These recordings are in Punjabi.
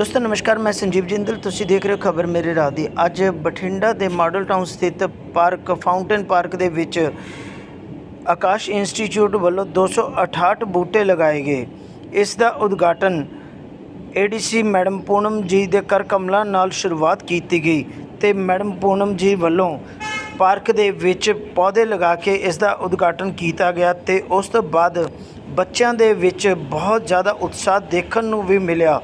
ਦੋਸਤੋ, ਨਮਸਕਾਰ, ਮੈਂ ਸੰਜੀਵ ਜਿੰਦਲ। ਤੁਸੀਂ ਦੇਖ ਰਹੇ ਹੋ ਖਬਰ ਮੇਰੇ ਰਾਹ ਦੀ। ਅੱਜ ਬਠਿੰਡਾ ਦੇ ਮਾਡਲ ਟਾਊਨ ਸਥਿਤ ਪਾਰਕ, ਫਾਊਂਟੇਨ ਪਾਰਕ ਦੇ ਵਿੱਚ ਆਕਾਸ਼ ਇੰਸਟੀਚਿਊਟ ਵੱਲੋਂ 268 ਬੂਟੇ ਲਗਾਏ ਗਏ। ਇਸ ਦਾ ਉਦਘਾਟਨ ਏਡੀਸੀ ਮੈਡਮ ਪੂਨਮ ਜੀ ਦੇ ਕਰ ਕਮਲਾਂ ਨਾਲ ਸ਼ੁਰੂਆਤ ਕੀਤੀ ਗਈ ਤੇ ਮੈਡਮ ਪੂਨਮ ਜੀ ਵੱਲੋਂ ਪਾਰਕ ਦੇ ਵਿੱਚ ਪੌਦੇ ਲਗਾ ਕੇ ਇਸ ਦਾ ਉਦਘਾਟਨ ਕੀਤਾ ਗਿਆ ਤੇ ਉਸ ਤੋਂ ਬਾਅਦ ਬੱਚਿਆਂ ਦੇ ਵਿੱਚ ਬਹੁਤ ਜ਼ਿਆਦਾ ਉਤਸ਼ਾਹ ਦੇਖਣ ਨੂੰ ਵੀ ਮਿਲਿਆ।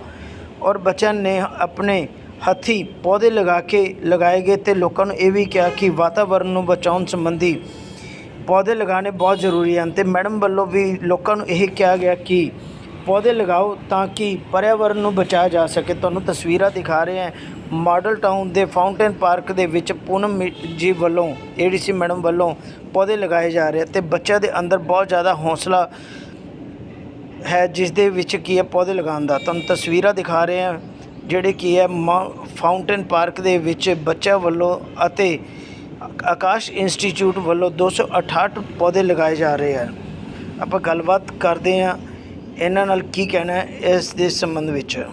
ਔਰ ਬੱਚਿਆਂ ਨੇ ਆਪਣੇ ਹੱਥੀ ਪੌਦੇ ਲਗਾ ਕੇ ਲਗਾਏ ਗਏ ਤੇ ਲੋਕਾਂ ਨੂੰ ਇਹ ਵੀ ਕਿਹਾ ਕਿ ਵਾਤਾਵਰਨ ਨੂੰ ਬਚਾਉਣ ਸੰਬੰਧੀ ਪੌਦੇ ਲਗਾਉਣੇ ਬਹੁਤ ਜ਼ਰੂਰੀ ਹਨ ਤੇ ਮੈਡਮ ਵੱਲੋਂ ਵੀ ਲੋਕਾਂ ਨੂੰ ਇਹ ਕਿਹਾ ਗਿਆ ਕਿ ਪੌਦੇ ਲਗਾਓ ਤਾਂ ਕਿ ਪਰਿਆਵਰਨ ਨੂੰ ਬਚਾਇਆ ਜਾ ਸਕੇ। ਤੁਹਾਨੂੰ ਤਸਵੀਰਾਂ ਦਿਖਾ ਰਹੇ ਹਾਂ। ਮਾਡਲ ਟਾਊਨ ਦੇ ਫਾਊਂਟੇਨ ਪਾਰਕ ਦੇ ਵਿੱਚ ਪੂਨਮ ਮੀ- ਜੀ ਵੱਲੋਂ ਏਡੀਸੀ ਮੈਡਮ ਵੱਲੋਂ ਪੌਦੇ ਲਗਾਏ ਜਾ ਰਹੇ ਆ ਤੇ ਬੱਚਿਆਂ ਦੇ ਅੰਦਰ ਬਹੁਤ ਜ਼ਿਆਦਾ ਹੌਸਲਾ ਹੈ, ਜਿਸ ਦੇ ਵਿੱਚ ਕੀ ਹੈ, ਪੌਦੇ ਲਗਾਉਣ ਦਾ। ਤੁਹਾਨੂੰ ਤਸਵੀਰਾਂ ਦਿਖਾ ਰਹੇ ਹਾਂ, ਜਿਹੜੇ ਕੀ ਹੈ, ਮਾ- ਫਾਊਂਟੇਨ ਪਾਰਕ ਦੇ ਵਿੱਚ ਬੱਚਿਆਂ ਵੱਲੋਂ ਅਤੇ ਆਕਾਸ਼ ਇੰਸਟੀਚਿਊਟ ਵੱਲੋਂ 268 ਪੌਦੇ ਲਗਾਏ ਜਾ ਰਹੇ ਹਨ। ਆਪਾਂ ਗੱਲਬਾਤ ਕਰਦੇ ਹਾਂ, ਇਹਨਾਂ ਨਾਲ ਕੀ ਕਹਿਣਾ ਹੈ ਇਸ ਦੇ ਸੰਬੰਧ ਵਿੱਚ।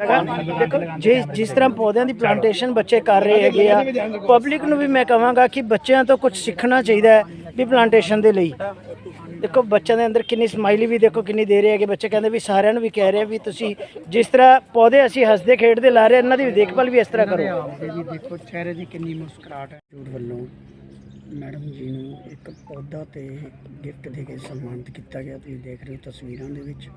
ਦੇਖੋ ਜਿਸ ਜਿਸ ਤਰ੍ਹਾਂ ਪੌਦਿਆਂ ਦੀ ਪਲਾਂਟੇਸ਼ਨ ਬੱਚੇ ਕਰ ਰਹੇ ਹੈਗੇ ਆ ਪਬਲਿਕ ਨੂੰ ਵੀ ਮੈਂ ਕਹਾਂਗਾ ਕਿ ਬੱਚਿਆਂ ਤੋਂ ਕੁਝ ਸਿੱਖਣਾ ਚਾਹੀਦਾ ਹੈ ਵੀ ਪਲਾਂਟੇਸ਼ਨ ਦੇ ਲਈ। ਦੇਖੋ, ਬੱਚਿਆਂ ਦੇ ਅੰਦਰ ਕਿੰਨੀ ਸਮਾਈਲੀ ਵੀ ਦੇਖੋ, ਕਿੰਨੀ ਦੇ ਰਹੇ ਹੈਗੇ। ਬੱਚੇ ਕਹਿੰਦੇ ਵੀ ਸਾਰਿਆਂ ਨੂੰ ਵੀ ਕਹਿ ਰਹੇ ਵੀ ਤੁਸੀਂ ਜਿਸ ਤਰ੍ਹਾਂ ਪੌਦੇ ਅਸੀਂ ਹੱਸਦੇ, ਖੇਡਦੇ ਲਾ ਰਹੇ ਇਹਨਾਂ ਦੀ ਵੀ ਦੇਖਭਾਲ ਵੀ ਇਸ ਤਰ੍ਹਾਂ ਕਰੋ। ਵੀ ਦੇਖੋ, ਚਿਹਰੇ ਦੀ ਕਿੰਨੀ ਮੁਸਕਰਾਹਟ ਹੈ। ਜੂੜ ਵੱਲੋਂ ਮੈਡਮ ਜੀ ਨੂੰ ਇੱਕ ਪੌਦਾ ਤੇ ਗਿਫਟ ਦੇ ਕੇ ਸਨਮਾਨਿਤ ਕੀਤਾ ਗਿਆ। ਤੁਸੀਂ ਦੇਖ ਰਹੇ ਹੋ ਤਸਵੀਰਾਂ ਦੇ ਵਿੱਚ।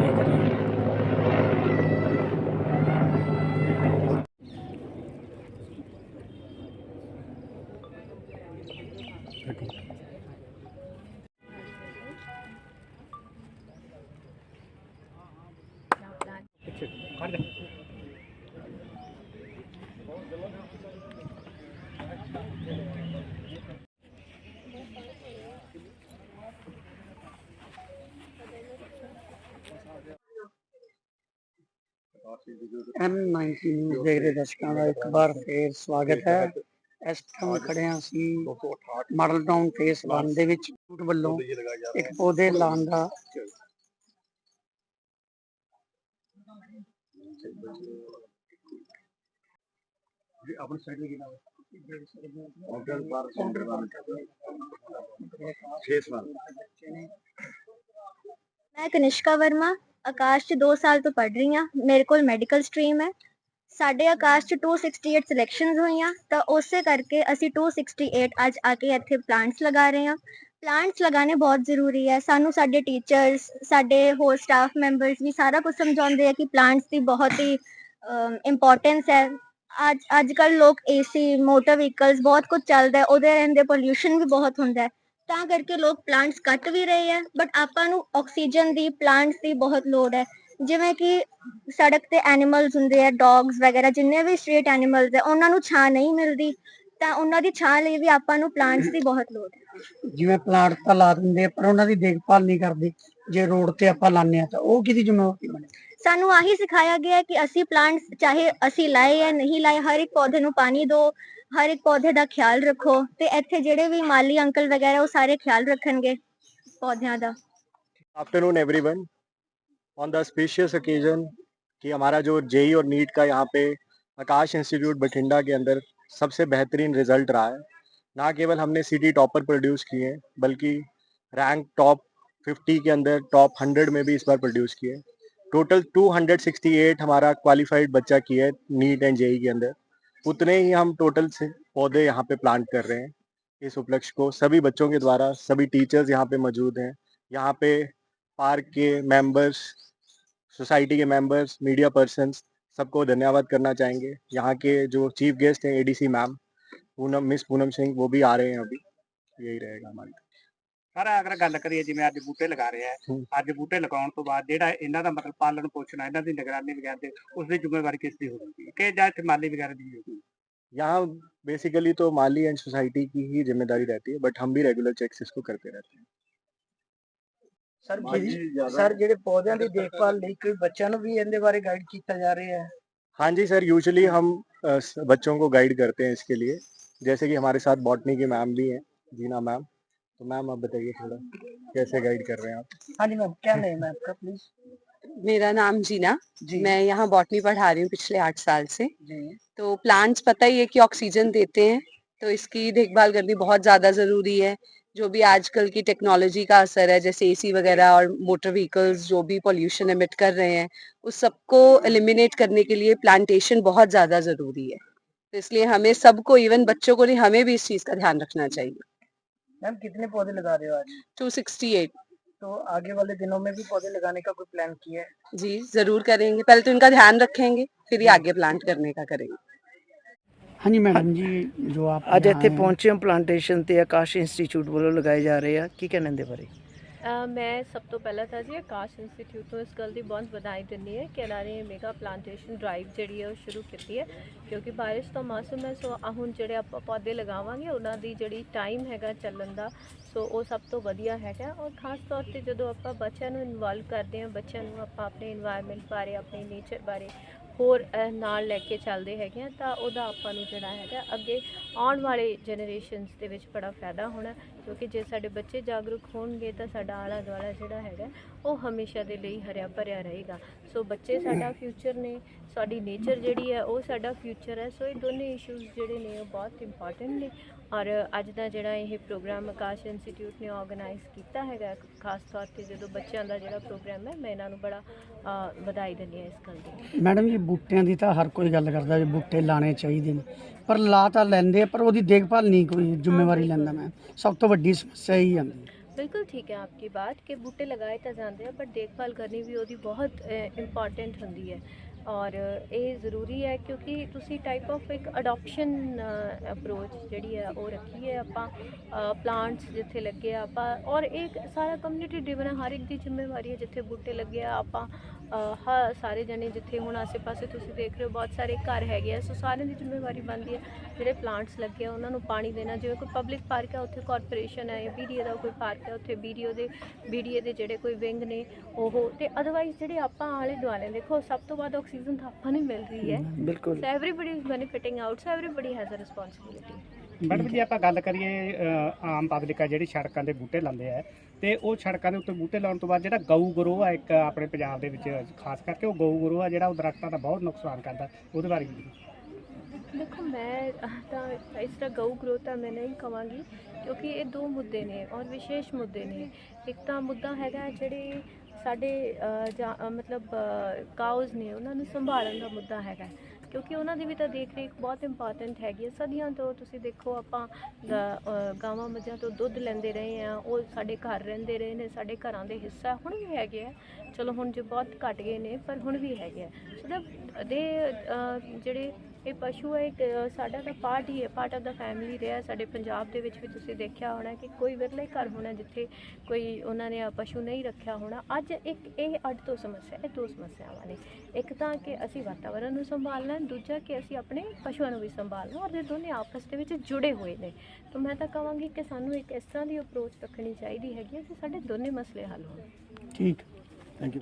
ਦੇਖ ਰਹੇ ਹੋ। ਦੇਖੋ M90 ਨਿਊਜ਼ ਦੇਖ ਰਹੇ ਦਰਸ਼ਕਾਂ ਦਾ ਇੱਕ ਵਾਰ ਫੇਰ ਸਵਾਗਤ ਹੈ। ਇਸ ਟਾਈਮ ਖੜੇ ਹਾਂ ਅਸੀਂ ਮਾਡਲ ਟਾਊਨ ਫੇਸ 1 ਦੇ ਵਿੱਚ ਇੰਸਟੀਚਿਊਟ ਵੱਲੋਂ ਇੱਕ ਪੌਦੇ ਲਾਉਣ ਦਾ ਮੈਂ ਕਨਿਸ਼ਕਾ ਵਰਮਾ ਆਕਾਸ਼ 'ਚ 2 ਸਾਲ ਤੋਂ ਪੜ੍ਹ ਰਹੀ ਹਾਂ, ਮੇਰੇ ਕੋਲ ਮੈਡੀਕਲ ਸਟਰੀਮ ਹੈ। ਸਾਡੇ ਆਕਾਸ਼ 'ਚ 268 ਸਿਲੈਕਸ਼ਨਸ ਹੋਈਆਂ, ਤਾਂ ਉਸੇ ਕਰਕੇ ਅਸੀਂ 268 ਅੱਜ ਆ ਕੇ ਇੱਥੇ ਪਲਾਂਟਸ ਲਗਾ ਰਹੇ ਹਾਂ। ਪਲਾਂਟਸ ਲਗਾਉਣੇ ਬਹੁਤ ਜ਼ਰੂਰੀ ਹੈ। ਸਾਨੂੰ ਸਾਡੇ ਟੀਚਰਸ ਸਾਡੇ ਹੋਰ ਸਟਾਫ ਮੈਂਬਰਸ ਵੀ ਸਾਰਾ ਕੁਝ ਸਮਝਾਉਂਦੇ ਆ ਕਿ ਪਲਾਂਟਸ ਦੀ ਬਹੁਤ ਹੀ ਇੰਪੋਰਟੈਂਸ ਹੈ। ਅੱਜ ਅੱਜ ਕੱਲ ਲੋਕ ਏਸੀ ਮੋਟਰ ਵਹੀਕਲਸ ਬਹੁਤ ਕੁਝ ਚੱਲਦਾ ਉਹਦੇ ਰਹਿੰਦੇ ਪੋਲਿਊਸ਼ਨ ਵੀ ਬਹੁਤ ਹੁੰਦਾ ਤਾਂ ਕਰਕੇ ਲੋਕ ਪਲਾਂਟਸ ਕੱਟ ਵੀ ਰਹੇ ਆ ਬਟ ਆਪਾਂ ਨੂੰ ਆਕਸੀਜਨ ਦੀ ਪਲਾਂਟਸ ਦੀ ਬਹੁਤ ਲੋੜ ਹੈ। ਜਿਵੇਂ ਕਿ ਸੜਕ ਤੇ ਐਨੀਮਲਸ ਹੁੰਦੇ ਆ ਡੌਗਸ ਵਗੈਰਾ ਜਿੰਨੇ ਵੀ ਸਟਰੀਟ ਐਨੀਮਲਸ ਹੈ ਉਹਨਾਂ ਨੂੰ ਛਾਂ ਨਹੀਂ ਮਿਲਦੀ ਤਾਂ ਉਹਨਾਂ ਦੀ ਛਾਂ ਲਈ ਵੀ ਆਪਾਂ ਨੂੰ ਪਲਾਂਟਸ ਦੀ ਬਹੁਤ ਲੋੜ ਹੈ। ਜਿਵੇਂ ਪਲਾਂਟ ਤਾਂ ਲਾ ਦਿੰਦੇ ਆ ਪਰ ਉਹਨਾਂ ਦੀ ਦੇਖਭਾਲ ਨਹੀਂ ਕਰਦੇ। ਜੇ ਰੋਡ ਤੇ ਆਪਾਂ ਲਾਉਂਦੇ ਆ ਤਾਂ ਉਹ ਕਿਹਦੀ ਜ਼ਿੰਮੇਵਾਰੀ ਬਣੇ? ਸਾਨੂੰ ਆਹੀ ਸਿਖਾਇਆ ਗਿਆ ਹੈ ਕਿ ਅਸੀਂ ਪਲਾਂਟਸ ਚਾਹੇ ਅਸੀਂ ਲਾਏ ਜਾਂ ਨਹੀਂ ਲਾਏ ਹਰ ਇੱਕ ਪੌਦੇ ਨੂੰ ਪਾਣੀ ਦਿਓ। ਹਰ ਇੱਕ ਪੌਦੇ ਦਾ ਖਿਆਲ ਰੱਖੋ ਤੇ ਇੱਥੇ ਜਿਹੜੇ ਵੀ ਮਾਲੀ ਅੰਕਲ ਵਗੈਰਾ ਉਹ ਸਾਰੇ ਖਿਆਲ ਰੱਖਣਗੇ ਪੌਦਿਆਂ ਦਾ afternoon everyone on the spacious occasion कि हमारा जो जेई और नीट का यहाँ पे आकाश इंस्टीट्यूट बठिंडा के अंदर सबसे बेहतरीन रिजल्ट रहा है ना केवल हमने सिटी टॉपर प्रोड्यूस किए हैं बल्कि रैंक टॉप 50 के अंदर टॉप 100 में भी इस बार प्रोड्यूस किए टोटल 268 हमारा क्वालिफाइड बच्चा किया है नीट एंड जेई के अंदर उतने ही हम टोटल से पौधे यहाँ पे प्लांट कर रहे हैं। इस उपलक्ष्य को सभी बच्चों के द्वारा, सभी टीचर्स यहाँ पे मौजूद हैं। यहाँ पे पार्क के मेंबर्स सोसाइटी के मेंबर्स मीडिया पर्सन सबको धन्यवाद करना चाहेंगे। यहाँ के जो चीफ गेस्ट हैं ADC ma'am Poonam miss Poonam Singh, वो भी आ रहे हैं अभी। यही रहेगा हमारी ਸਰ ਅਗਰ ਗੱਲ ਕਰੀਏ ਜਿਵੇਂ ਅੱਜ ਬੂਟੇ ਲਗਾ ਰਹੇ ਆ ਹੂੰ। ਅੱਜ ਬੂਟੇ ਲਗਾਉਣ ਤੋਂ ਬਾਅਦ ਜਿਹੜਾ ਇਹਨਾਂ ਦਾ ਮਤਲਬ ਪਾਲਣ ਪੋਸ਼ਣ ਆ ਇਹਨਾਂ ਦੀ ਨਿਗਰਾਨੀ ਵਗੈਰਾ ਤੇ ਉਸ ਦੀ ਜ਼ਿੰਮੇਵਾਰੀ ਕਿਸ ਦੀ ਹੋਊਗੀ ਕਿ ਜਾਂ ਇੱਥੇ ਮਾਲੀ ਵਗੈਰਾ ਦੀ ਹੋਊਗੀ यहाँ बेसिकली तो माली एंड सोसाइटी की ही जिम्मेदारी रहती है बट हम भी रेगुलर चेक्स इसको करते रहते हैं ਸਰ ਸਰ ਜਿਹੜੇ ਪੌਦਿਆਂ ਦੀ ਦੇਖਭਾਲ ਲਈ ਕੋਈ ਬੱਚਿਆਂ ਨੂੰ ਵੀ ਇਹਦੇ ਬਾਰੇ ਗਾਈਡ ਕੀਤਾ ਜਾ ਰਿਹਾ ਹੈ हाँ जी सर यूजुअली हम अ, स- बच्चों को गाइड करते हैं इसके लिए जैसे कि हमारे साथ बॉटनी की मैम भी हैं जीना मैम तो मैम आप बताइए थोड़ा कैसे गाइड कर रहे हैं आप? हाँ जी मैम क्या नेम है आपका प्लीज़ मेरा नाम जीना। जी। मैं यहाँ बॉटनी पढ़ा रही हूँ पिछले आठ साल से। जी। तो प्लांट्स पता ही है कि ऑक्सीजन देते हैं तो इसकी देखभाल करनी बहुत ज़्यादा ज़रूरी है। जो भी आजकल की टेक्नोलॉजी का असर है जैसे एसी वगैरह और मोटर व्हीकल्स जो भी पोल्यूशन एमिट कर रहे हैं उस सबको एलिमिनेट करने के लिए प्लांटेशन बहुत ज़्यादा ज़रूरी है। तो इसलिए हमें सबको इवन बच्चों को नहीं हमें भी इस चीज़ का ध्यान रखना चाहिए। मैम कितने पौधे लगा रहे हो आज 268 तो आगे वाले दिनों में भी पौधे लगाने का कोई प्लान किया है जी जरूर करेंगे पहले तो इनका ध्यान रखेंगे फिर ही आगे प्लांट करने का करेंगे हाँ जी मैडम जी जो आप ਅੱਜ यहाँ ਇੱਥੇ आए हैं, ਪਹੁੰਚੇ ਹਾਂ ਪਲਾਂਟੇਸ਼ਨ ਤੇ ਆਕਾਸ਼ ਇੰਸਟੀਚਿਊਟ ਵੱਲੋਂ ਲਗਾਏ ਜਾ ਰਹੇ ਆ ਕੀ ਕਹਿਣਾ ਦੇ ਬਾਰੇ ਅ, ਮੈਂ ਸਭ ਤੋਂ ਪਹਿਲਾਂ ਤਾਂ ਜੀ ਆਕਾਸ਼ ਇੰਸਟੀਚਿਊਟ ਤੋਂ ਇਸ ਗੱਲ ਦੀ ਬਹੁਤ ਵਧਾਈ ਦਿੰਦੀ ਹਾਂ ਕਿ ਇਹਨਾਂ ਨੇ ਮੇਗਾ ਪਲਾਂਟੇਸ਼ਨ ਡਰਾਈਵ ਜਿਹੜੀ ਹੈ ਉਹ ਸ਼ੁਰੂ ਕੀਤੀ ਹੈ, ਕਿਉਂਕਿ ਬਾਰਿਸ਼ ਦਾ ਮੌਸਮ ਹੈ, ਸੋ ਹੁਣ ਜਿਹੜੇ ਆਪਾਂ ਪੌਦੇ ਲਗਾਵਾਂਗੇ, ਉਹਨਾਂ ਦੀ ਜਿਹੜੀ ਟਾਈਮ ਹੈਗਾ ਚੱਲਣ ਦਾ, ਸੋ ਉਹ ਸਭ ਤੋਂ ਵਧੀਆ ਹੈਗਾ। ਔਰ ਖਾਸ ਤੌਰ ਤੇ ਜਦੋਂ ਆਪਾਂ ਬੱਚਿਆਂ ਨੂੰ ਇਨਵੋਲਵ ਕਰਦੇ ਹਾਂ, ਬੱਚਿਆਂ ਨੂੰ ਆਪਾਂ ਆਪਣੇ এনवायरमेंट ਬਾਰੇ, ਆਪਣੇ ਨੇਚਰ ਬਾਰੇ ਹੋਰ ਨਾਲ ਲੈ ਕੇ ਚੱਲਦੇ ਹੈਗੇ ਆ, ਤਾਂ ਉਹਦਾ ਆਪਾਂ ਨੂੰ ਜਿਹੜਾ ਹੈਗਾ, ਅੱਗੇ ਆਉਣ ਵਾਲੇ ਜਨਰੇਸ਼ਨਸ ਦੇ ਵਿੱਚ ਬੜਾ ਫਾਇਦਾ ਹੋਣਾ, ਕਿਉਂਕਿ ਜੇ ਸਾਡੇ ਬੱਚੇ ਜਾਗਰੂਕ ਹੋਣਗੇ, ਤਾਂ ਸਾਡਾ ਆਲਾ ਦੁਆਲਾ ਜਿਹੜਾ ਹੈਗਾ, ਉਹ ਹਮੇਸ਼ਾ ਦੇ ਲਈ ਹਰਿਆ ਭਰਿਆ ਰਹੇਗਾ। ਸੋ ਬੱਚੇ ਸਾਡਾ ਫਿਊਚਰ ਨੇ, ਸਾਡੀ ਨੇਚਰ ਜਿਹੜੀ ਹੈ, ਉਹ ਸਾਡਾ ਫਿਊਚਰ ਹੈ। ਸੋ ਇਹ ਦੋਨੇ ਇਸ਼ੂਜ਼ ਜਿਹੜੇ ਨੇ, ਉਹ ਬਹੁਤ ਇੰਪੋਰਟੈਂਟ ਨੇ। ਔਰ ਅੱਜ ਦਾ ਜਿਹੜਾ ਇਹ ਪ੍ਰੋਗਰਾਮ ਆਕਾਸ਼ ਇੰਸਟੀਚਿਊਟ ਨੇ ਆਰਗੇਨਾਈਜ਼ ਕੀਤਾ ਹੈਗਾ, ਖਾਸ ਤੌਰ ਤੇ ਜਦੋਂ ਬੱਚਿਆਂ ਦਾ ਜਿਹੜਾ ਪ੍ਰੋਗਰਾਮ ਹੈ, ਮੈਂ ਇਹਨਾਂ ਨੂੰ ਬੜਾ ਵਧਾਈ ਦਿੰਦੀ ਹਾਂ ਇਸ ਗੱਲ ਦੀ। ਮੈਡਮ ਜੀ ਬੂਟਿਆਂ ਦੀ ਤਾਂ ਹਰ ਕੋਈ ਗੱਲ ਕਰਦਾ ਵੀ ਬੂਟੇ ਲਾਣੇ ਚਾਹੀਦੇ ਨੇ ਪਰ ਲਾ ਤਾਂ ਲੈਂਦੇ ਆ, ਪਰ ਉਹਦੀ ਦੇਖਭਾਲ ਨਹੀਂ ਕੋਈ ਜ਼ਿੰਮੇਵਾਰੀ ਲੈਂਦਾ ਮੈਂ ਸਭ ਤੋਂ ਵੱਡੀ ਸਮੱਸਿਆ ਹੀ ਆਉਂਦੀ ਹੈ बिल्कुल ठीक है आपकी बात कि बूटे लगाए ਤਾਂ ਜਾਂਦੇ ਆ ਬਟ ਦੇਖਭਾਲ ਕਰਨੀ ਵੀ ਉਹਦੀ ਬਹੁਤ ਇੰਪੋਰਟੈਂਟ ਹੁੰਦੀ ਹੈ ਔਰ ਇਹ ਜ਼ਰੂਰੀ ਹੈ ਕਿਉਂਕਿ ਤੁਸੀਂ ਟਾਈਪ ਆਫ ਇੱਕ ਅਡਾਪਸ਼ਨ ਅਪਰੋਚ ਜਿਹੜੀ ਹੈ ਉਹ ਰੱਖੀ ਹੈ ਆਪਾਂ ਪਲਾਂਟਸ ਜਿੱਥੇ ਲੱਗੇ ਆ ਆਪਾਂ ਔਰ ਇੱਕ ਸਾਰਾ ਕਮਿਊਨਿਟੀ ਡਿਵਨ ਹੈ ਹਰ ਇੱਕ ਦੀ ਜ਼ਿੰਮੇਵਾਰੀ ਹੈ ਜਿੱਥੇ ਬੂਟੇ ਲੱਗੇ ਆ ਆਪਾਂ ਅ, ਹ ਸਾਰੇ ਜਣੇ ਜਿੱਥੇ ਹੁਣ ਆਸੇ-ਪਾਸੇ ਤੁਸੀਂ ਦੇਖ ਰਹੇ ਹੋ ਬਹੁਤ ਸਾਰੇ ਘਰ ਹੈਗੇ ਆ। ਸੋ ਸਾਰਿਆਂ ਦੀ ਜ਼ਿੰਮੇਵਾਰੀ ਬਣਦੀ ਹੈ ਜਿਹੜੇ ਪਲਾਂਟਸ ਲੱਗੇ ਆ ਉਹਨਾਂ ਨੂੰ ਪਾਣੀ ਦੇਣਾ। ਜਿਵੇਂ ਕੋਈ ਪਬਲਿਕ ਪਾਰਕ ਹੈ ਉੱਥੇ ਕਾਰਪੋਰੇਸ਼ਨ ਹੈ ਜਾਂ ਬੀਡੀਏ ਦਾ ਕੋਈ ਪਾਰਕ ਹੈ ਉੱਥੇ ਬੀਡੀਓ ਦੇ ਬੀਡੀਏ ਦੇ ਜਿਹੜੇ ਕੋਈ ਵਿੰਗ ਨੇ ਉਹ ਤੇ ਅਦਰਵਾਈਜ਼ ਜਿਹੜੇ ਆਪਾਂ ਆਲੇ ਦੁਆਲੇ ਦੇਖੋ ਸਭ ਤੋਂ ਵੱਧ ਆਕਸੀਜਨ ਤਾਂ ਆਪਾਂ ਨੂੰ ਮਿਲ ਰਹੀ ਹੈ। ਬਿਲਕੁਲ। So everybody is benefiting out so everybody has a responsibility madam ji ਆਪਾਂ ਗੱਲ ਕਰੀਏ ਅ, ਆਮ ਪਬਲਿਕ ਆ ਜਿਹੜੀ ਸੜਕਾਂ ਦੇ ਬੂਟੇ ਲਾਉਂਦੇ ਆ। ਤੇ ਉਹ ਸੜਕਾਂ ਦੇ ਉੱਤੇ ਬੂਟੇ ਲਾਉਣ ਤੋਂ ਬਾਅਦ ਜਿਹੜਾ ਗਊ ਗਰੋਹ ਆ ਇੱਕ ਆਪਣੇ ਪੰਜਾਬ ਦੇ ਵਿੱਚ ਖਾਸ ਕਰਕੇ ਉਹ ਗਊ ਗਰੋਹ ਆ ਜਿਹੜਾ ਉਹ ਦਰਖਤਾਂ ਦਾ ਬਹੁਤ ਨੁਕਸਾਨ ਕਰਦਾ ਉਹਦੇ ਬਾਰੇ ਵੀ ਦੇਖੋ ਮੈਂ ਤਾਂ ਇਸ ਤਰ੍ਹਾਂ ਗਊ ਗ੍ਰੋਥ ਤਾਂ ਮੈਂ ਨਹੀਂ ਕਵਾਂਗੀ ਕਿਉਂਕਿ ਇਹ ਦੋ ਮੁੱਦੇ ਨੇ ਔਰ ਵਿਸ਼ੇਸ਼ ਮੁੱਦੇ ਨੇ। ਇੱਕ ਤਾਂ ਮੁੱਦਾ ਹੈਗਾ ਜਿਹੜੇ ਸਾਡੇ ਜਾਂ ਮਤਲਬ ਕਾਉਜ਼ ਨੇ ਉਹਨਾਂ ਨੂੰ ਸੰਭਾਲਣ ਦਾ ਮੁੱਦਾ ਹੈਗਾ। ਕਿਉਂਕਿ ਉਹਨਾਂ ਦੀ ਵੀ ਤਾਂ ਦੇਖ ਰੇਖ ਬਹੁਤ ਇੰਪੋਰਟੈਂਟ ਹੈਗੀ ਹੈ ਸਦੀਆਂ ਤੋਂ ਤੁਸੀਂ ਦੇਖੋ, ਆਪਾਂ ਗ- ਗਾਵਾਂ ਮੱਝਾਂ ਤੋਂ ਦੁੱਧ ਲੈਂਦੇ ਰਹੇ ਆ। ਉਹ ਸਾਡੇ ਘਰ ਰਹਿੰਦੇ ਰਹੇ ਨੇ, ਸਾਡੇ ਘਰਾਂ ਦੇ ਹਿੱਸਾ ਹੁਣ ਵੀ ਹੈਗੇ ਆ। ਚਲੋ ਹੁਣ ਜੇ ਬਹੁਤ ਘਟ ਗਏ ਨੇ, ਪਰ ਹੁਣ ਵੀ ਹੈਗੇ ਆ। ਸੋ ਦੇ ਜਿਹੜੇ ਇਹ ਪਸ਼ੂ ਹੈ, ਇੱਕ ਸਾਡਾ ਤਾਂ ਪਾਰਟ ਹੀ ਹੈ, ਪਾਰਟ ਆਫ ਦਾ ਫੈਮਿਲੀ ਰਿਹਾ। ਸਾਡੇ ਪੰਜਾਬ ਦੇ ਵਿੱਚ ਵੀ ਤੁਸੀਂ ਦੇਖਿਆ ਹੋਣਾ ਕਿ ਕੋਈ ਵਿਰਲੇ ਘਰ ਹੋਣਾ ਜਿੱਥੇ ਕੋਈ ਉਹਨਾਂ ਨੇ ਪਸ਼ੂ ਨਹੀਂ ਰੱਖਿਆ ਹੋਣਾ, ਅੱਜ ਇੱਕ ਇਹ ਅੱਡ ਤੋਂ ਸਮੱਸਿਆ, ਇਹ ਦੋ ਸਮੱਸਿਆਵਾਂ ਨੇ। ਇੱਕ ਤਾਂ ਕਿ ਅਸੀਂ ਵਾਤਾਵਰਣ ਨੂੰ ਸੰਭਾਲਣਾ ਦੂਜਾ ਕਿ ਅਸੀਂ ਆਪਣੇ ਪਸ਼ੂਆਂ ਨੂੰ ਵੀ ਸੰਭਾਲਣਾ ਔਰ ਇਹ ਦੋਨੇ ਆਪਸ ਦੇ ਵਿੱਚ ਜੁੜੇ ਹੋਏ ਨੇ। ਤਾਂ ਮੈਂ ਤਾਂ ਕਹਾਂਗੀ ਕਿ ਸਾਨੂੰ ਇੱਕ ਇਸ ਤਰ੍ਹਾਂ ਦੀ ਅਪਰੋਚ ਰੱਖਣੀ ਚਾਹੀਦੀ ਹੈਗੀ ਹੈ, ਕਿ ਸਾਡੇ ਦੋਨੇ ਮਸਲੇ ਹੱਲ ਹੋਣ। ਠੀਕ। Thank you